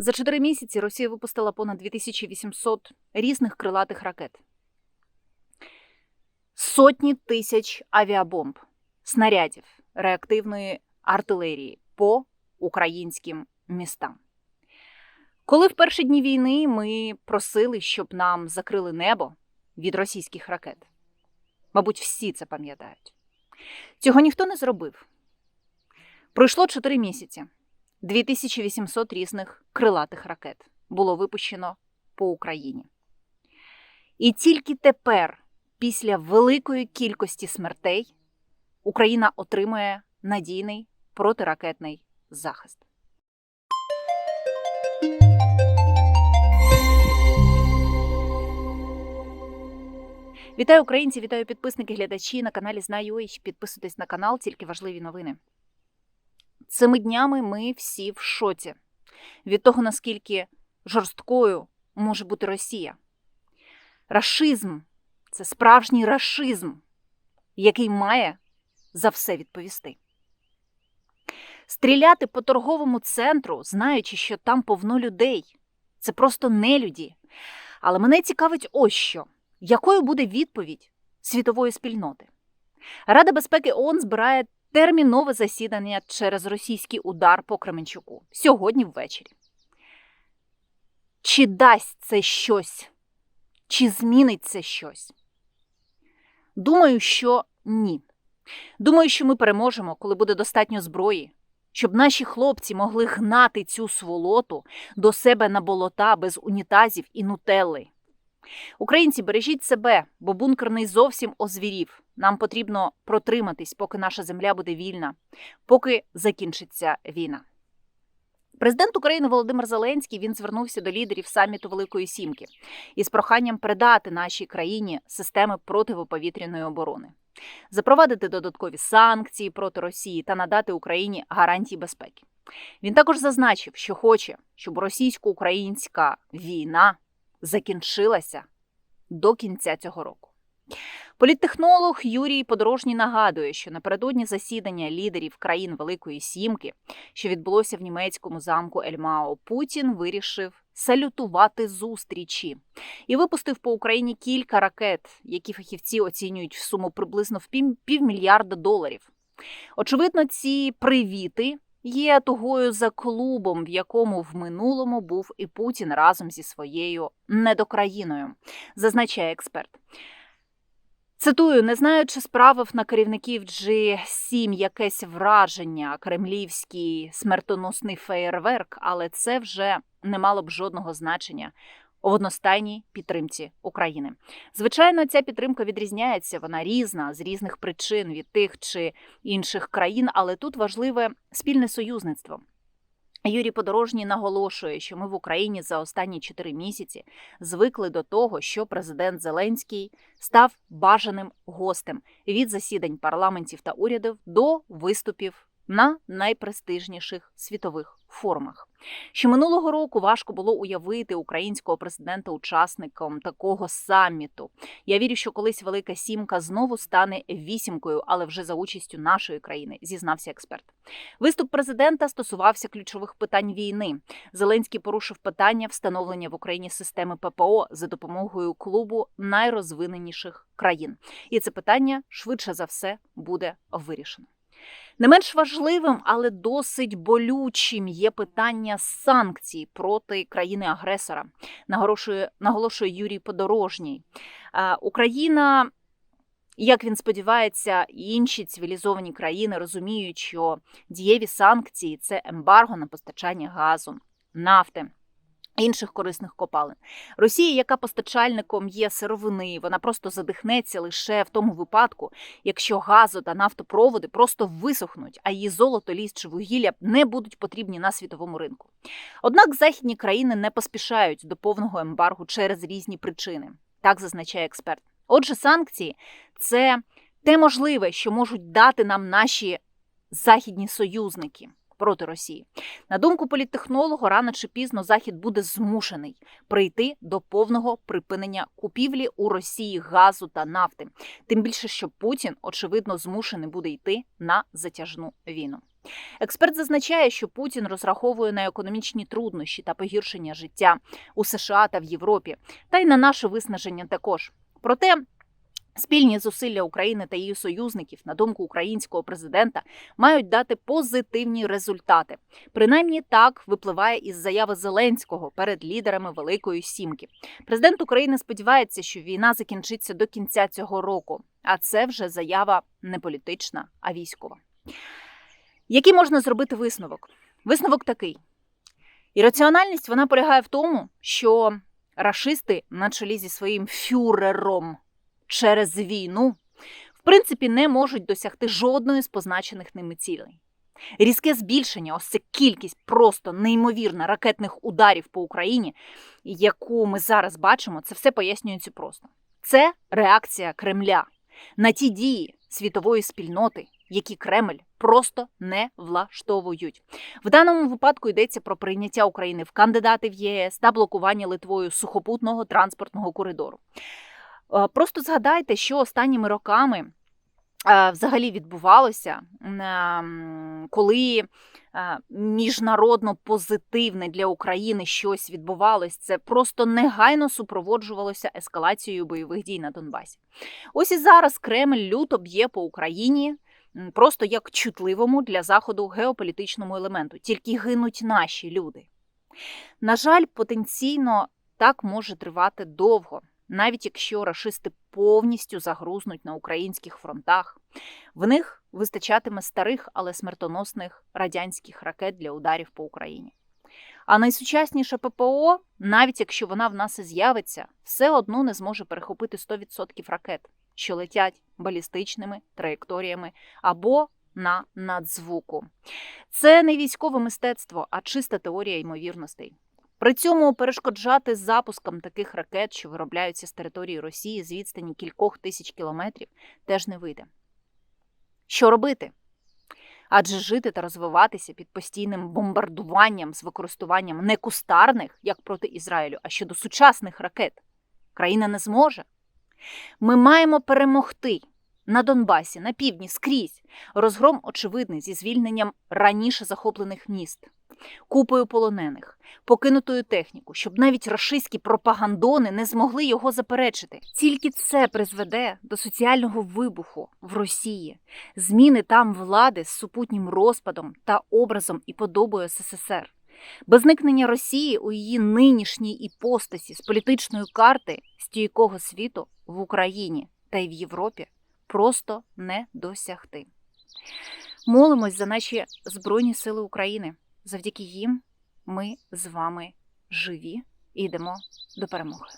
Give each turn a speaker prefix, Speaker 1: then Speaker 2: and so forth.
Speaker 1: За чотири місяці Росія випустила понад 2800 різних крилатих ракет, сотні тисяч авіабомб, снарядів, реактивної артилерії по українським містам. Коли в перші дні війни ми просили, щоб нам закрили небо від російських ракет, мабуть, всі це пам'ятають. Цього ніхто не зробив. Пройшло 4 місяці. 2800 різних крилатих ракет було випущено по Україні. І тільки тепер, після великої кількості смертей, Україна отримує надійний протиракетний захист. Вітаю українці, вітаю підписники, глядачі на каналі Знаю.ua. Підписуйтесь на канал, тільки важливі новини. Цими днями ми всі в шоці від того, наскільки жорсткою може бути Росія. Рашизм це справжній рашизм, який має за все відповісти. Стріляти по торговому центру, знаючи, що там повно людей, це просто нелюді. Але мене цікавить ось що якою буде відповідь світової спільноти? Рада безпеки ООН збирає термінове засідання через російський удар по Кременчуку сьогодні ввечері. Чи дасть це щось? Чи змінить це щось? Думаю, що ні. Думаю, що ми переможемо, коли буде достатньо зброї, щоб наші хлопці могли гнати цю сволоту до себе на болота без унітазів і нутелли. Українці, бережіть себе, бо бункер не зовсім озвірів. Нам потрібно протриматись, поки наша земля буде вільна, поки закінчиться війна. Президент України Володимир Зеленський він звернувся до лідерів саміту Великої Сімки із проханням передати нашій країні системи противоповітряної оборони, запровадити додаткові санкції проти Росії та надати Україні гарантії безпеки. Він також зазначив, що хоче, щоб російсько-українська війна закінчилася до кінця цього року. Політтехнолог Юрій Подорожній нагадує, що напередодні засідання лідерів країн Великої Сімки, що відбулося в німецькому замку Ельмао, Путін вирішив салютувати зустрічі і випустив по Україні кілька ракет, які фахівці оцінюють в суму приблизно в півмільярда доларів. Очевидно, ці привіти є тугою за клубом, в якому в минулому був і Путін разом зі своєю недокраїною, зазначає експерт. Цитую, не знаю, чи справив на керівників G7 якесь враження, кремлівський смертоносний феєрверк, але це вже не мало б жодного значення в одностайній підтримці України. Звичайно, ця підтримка відрізняється, вона різна з різних причин від тих чи інших країн, але тут важливе спільне союзництво. Юрій Подорожній наголошує, що ми в Україні за останні чотири місяці звикли до того, що президент Зеленський став бажаним гостем від засідань парламентів та урядів до виступів на найпрестижніших світових форумах. Ще минулого року важко було уявити українського президента учасником такого саміту. Я вірю, що колись Велика Сімка знову стане вісімкою, але вже за участю нашої країни, зізнався експерт. Виступ президента стосувався ключових питань війни. Зеленський порушив питання встановлення в Україні системи ППО за допомогою клубу найрозвиненіших країн. І це питання швидше за все буде вирішено. Не менш важливим, але досить болючим є питання санкцій проти країни-агресора. Наголошує, наголошує Юрій Подорожній. Україна. Як він сподівається, інші цивілізовані країни розуміють, що дієві санкції це ембарго на постачання газу, нафти, інших корисних копалин. Росія, яка постачальником є сировини, вона просто задихнеться лише в тому випадку, якщо газо та нафтопроводи просто висохнуть, а її золото, ліс чи вугілля не будуть потрібні на світовому ринку. Однак західні країни не поспішають до повного ембаргу через різні причини, так зазначає експерт. Отже, санкції це те можливе, що можуть дати нам наші західні союзники проти Росії. На думку політтехнолога, рано чи пізно Захід буде змушений прийти до повного припинення купівлі у Росії газу та нафти. Тим більше, що Путін очевидно змушений буде йти на затяжну війну. Експерт зазначає, що Путін розраховує на економічні труднощі та погіршення життя у США та в Європі, та й на наше виснаження також. Проте спільні зусилля України та її союзників, на думку українського президента, мають дати позитивні результати. Принаймні так випливає із заяви Зеленського перед лідерами Великої Сімки. Президент України сподівається, що війна закінчиться до кінця цього року, а це вже заява не політична, а військова. Який можна зробити висновок? Висновок такий: ірраціональність вона полягає в тому, що рашисти на чолі зі своїм фюрером через війну в принципі не можуть досягти жодної з позначених ними цілей. Різке збільшення, ось це кількість просто неймовірна ракетних ударів по Україні, яку ми зараз бачимо, це все пояснюється просто. Це реакція Кремля на ті дії світової спільноти, які Кремль просто не влаштовують. В даному випадку йдеться про прийняття України в кандидати в ЄС та блокування Литвою сухопутного транспортного коридору. Е, Просто згадайте, що останніми роками е, взагалі відбувалося, ем, коли е, міжнародно позитивне для України щось відбувалось, це просто негайно супроводжувалося ескалацією бойових дій на Донбасі. Ось і зараз Кремль люто б'є по Україні. Просто як чутливому для заходу геополітичному елементу, тільки гинуть наші люди. На жаль, потенційно так може тривати довго, навіть якщо рашисти повністю загрузнуть на українських фронтах, в них вистачатиме старих, але смертоносних радянських ракет для ударів по Україні. А найсучасніша ППО, навіть якщо вона в нас і з'явиться, все одно не зможе перехопити 100% ракет, що летять балістичними траєкторіями або на надзвуку. Це не військове мистецтво, а чиста теорія ймовірностей. При цьому перешкоджати запускам таких ракет, що виробляються з території Росії з відстані кількох тисяч кілометрів, теж не вийде. Що робити? Адже жити та розвиватися під постійним бомбардуванням з використанням не кустарних, як проти Ізраїлю, а щодо сучасних ракет, країна не зможе. Ми маємо перемогти на Донбасі, на півдні, скрізь. Розгром очевидний зі звільненням раніше захоплених міст, купою полонених, покинутою техніку, щоб навіть рашистські пропагандони не змогли його заперечити. Тільки це призведе до соціального вибуху в Росії, зміни там влади з супутнім розпадом та образом і подобою СССР. Без зникнення Росії у її нинішній іпостасі з політичної карти стійкого світу в Україні та й в Європі просто не досягти. Молимось за наші Збройні Сили України. Завдяки їм ми з вами живі і йдемо до перемоги.